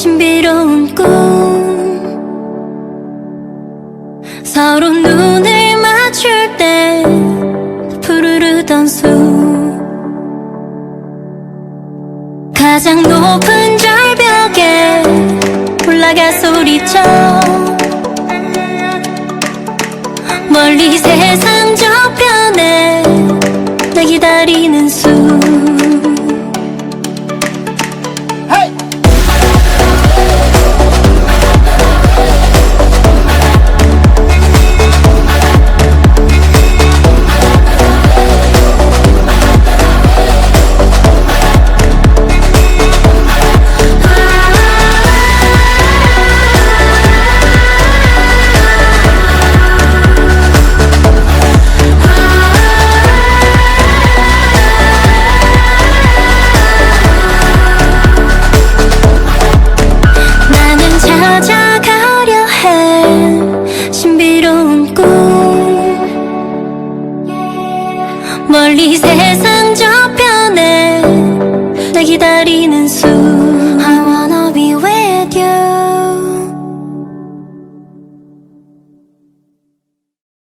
신비로운 꿈. 서로 눈을 맞출 때 푸르르던 수. 가장 높은 절벽에 올라가 소리쳐. 멀리 세상 저 please